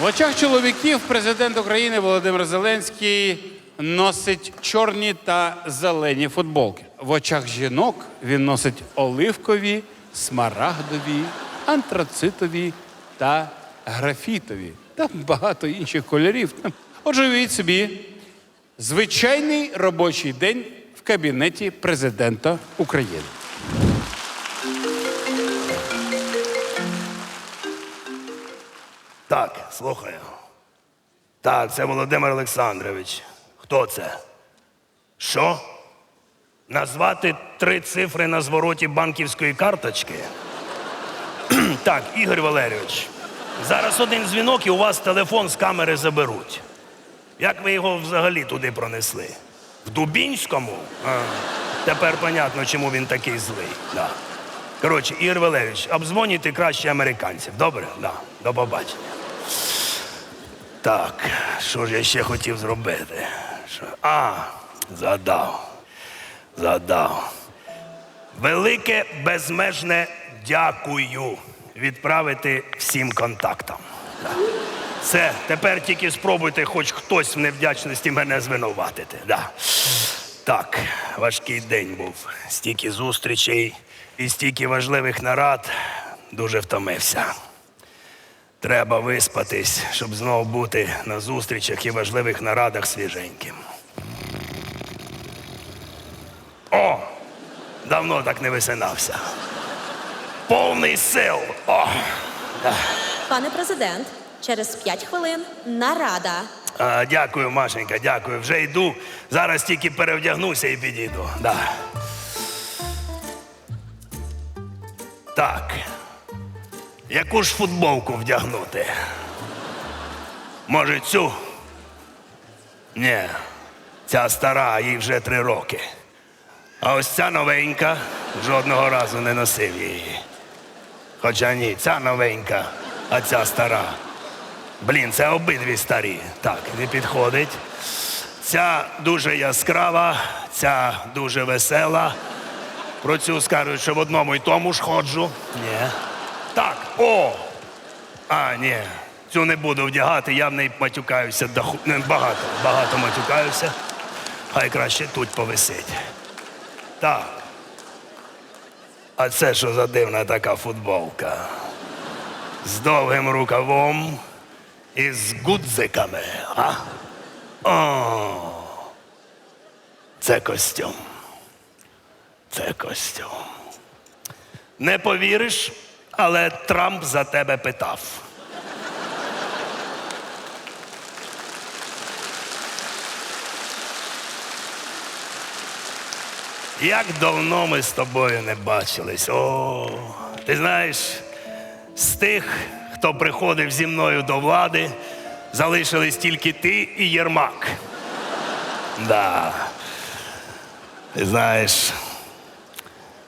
В очах чоловіків президент України Володимир Зеленський носить чорні та зелені футболки. В очах жінок він носить оливкові, смарагдові, антрацитові та графітові та багато інших кольорів. Отже, уявіть собі звичайний робочий день в кабінеті президента України. Так, слухаю. Так, це Володимир Олександрович. Хто це? Що? Назвати три цифри на звороті банківської карточки? Так, Ігор Валерійович. Зараз один дзвінок і у вас телефон з камери заберуть. Як ви його взагалі туди пронесли? В Дубінському? А, тепер понятно, чому він такий злий. Да. Коротше, Ігор Валерійович, обдзвонюйте краще американців. Добре? Да. До побачення. Так, що ж я ще хотів зробити? Що? А, задав. Задав. Велике безмежне дякую відправити всім контактам. Все, тепер тільки спробуйте хоч хтось в невдячності мене звинуватити. Да. Так, важкий день був. Стільки зустрічей і стільки важливих нарад. Дуже втомився. Треба виспатись, щоб знову бути на зустрічах і важливих нарадах свіженьким. О! Давно так не висинався. Повний сил. О! Пане президент, через 5 хвилин нарада. А, дякую, Машенька, дякую. Вже йду. Зараз тільки перевдягнуся і підійду. Да. Так. Яку ж футболку вдягнути? Може, цю? Ні, ця стара, їй вже три роки. А ось ця новенька жодного разу не носив її. Хоча ні, ця новенька, а ця стара. Блін, це обидві старі. Так, не підходить. Ця дуже яскрава, ця дуже весела. Про цю скажуть, що в одному й тому ж ходжу. Ні. Так, о! А, ні. Цю не буду вдягати, я в неї матюкаюся до ху- не, багато, багато матюкаюся. Хай краще тут повисить. Так. А це що за дивна така футболка? З довгим рукавом і з гудзиками, а? О, це костюм. Це костюм. Не повіриш, але Трамп за тебе питав. Як давно ми з тобою не бачились. О, ти знаєш, з тих, хто приходив зі мною до влади, залишились тільки ти і Єрмак. Да. Ти знаєш,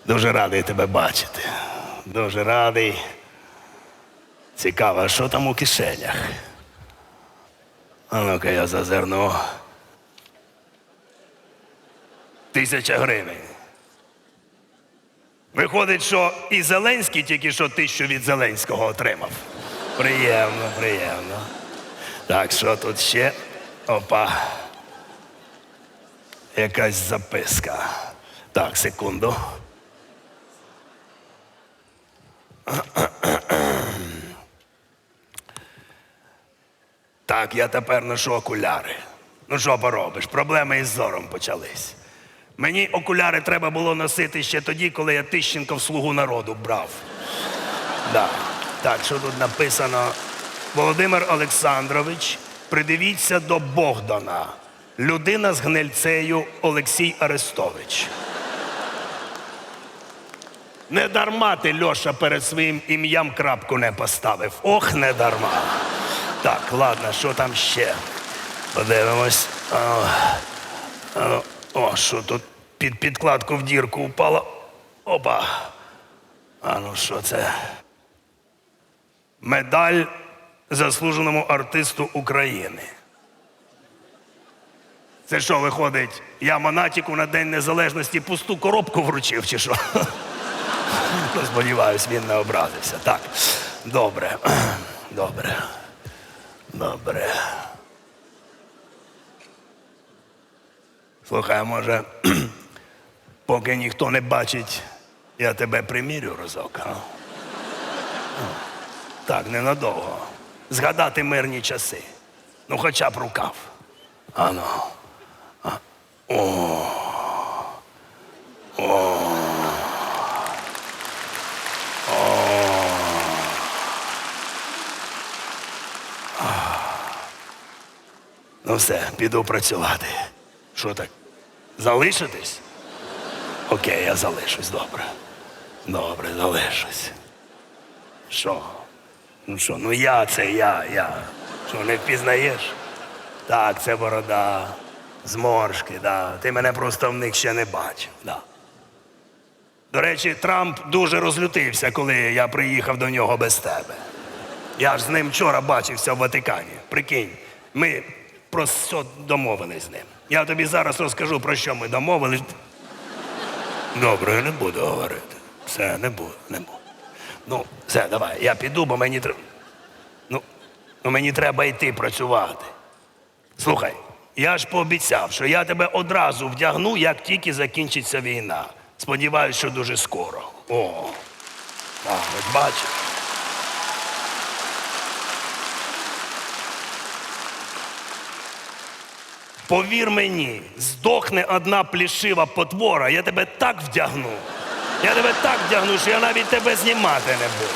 дуже радий тебе бачити. Дуже радий. Цікаво, що там у кишенях? А ну-ка я зазирну. Тисяча гривень. Виходить, що і Зеленський тільки що тисячу від Зеленського отримав. Приємно, приємно. Так, що тут ще? Опа. Якась записка. Так, секунду. Так, я тепер ношу окуляри. Ну що поробиш? Проблеми із зором почались. Мені окуляри треба було носити ще тоді, коли я Тищенко в слугу народу брав. Да. Так, що тут написано? Володимир Олександрович, придивіться до Богдана. Людина з гнильцею Олексій Арестович. Не дарма ти, Льоша, перед своїм ім'ям крапку не поставив. Ох, не дарма. Так, ладно, що там ще? Подивимось. О, що тут під підкладку в дірку впало. Опа. А ну що це? Медаль заслуженому артисту України. Це що виходить? Я Монатіку на День Незалежності пусту коробку вручив, чи що? Ну, він не образився. Так, добре, добре. Добре. Слухай, може, поки ніхто не бачить, я тебе примірю разок, а? Так, ненадовго. Згадати мирні часи. Ну, хоча б рукав. Ану. А. О. О. Ну все, піду працювати. Що так? Залишитись? Окей, я залишусь, добре. Добре, залишусь. Що? Ну що, ну я це я, я. Що, не впізнаєш? Так, це борода. Зморшки, да. Ти мене просто в них ще не бачив. Да. До речі, Трамп дуже розлютився, коли я приїхав до нього без тебе. Я ж з ним вчора бачився в Ватикані. Прикинь, ми про все домовились з ним. Я тобі зараз розкажу, про що ми домовились. Добре, я не буду говорити. Все, не буду, не буду. Ну, все, давай, я піду, бо мені треба. Ну, ну, мені треба йти працювати. Слухай, я ж пообіцяв, що я тебе одразу вдягну, як тільки закінчиться війна. Сподіваюсь, що дуже скоро. О, так, от бачиш. Повір мені, здохне одна плішива потвора, я тебе так вдягну. Я тебе так вдягну, що я навіть тебе знімати не буду.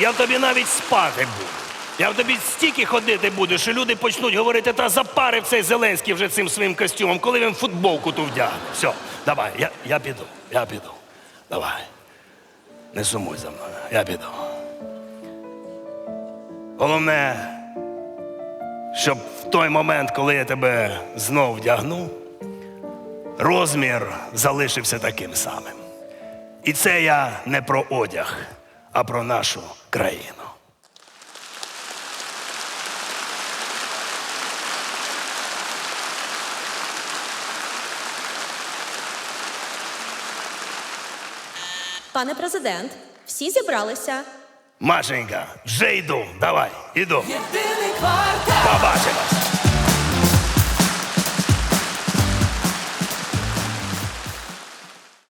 Я в тобі навіть спати буду. Я в тобі стільки ходити буду, що люди почнуть говорити, та запарив цей Зеленський вже цим своїм костюмом, коли він футболку ту вдягне. Все, давай, я, я піду, я піду. Давай. Не сумуй за мною, я піду. Головне, щоб в той момент, коли я тебе знов вдягну, розмір залишився таким самим. І це я не про одяг, а про нашу країну. Пане президент, всі зібралися. Машенька, вже йду. Давай, іду. Єдиний квартал Побачимось.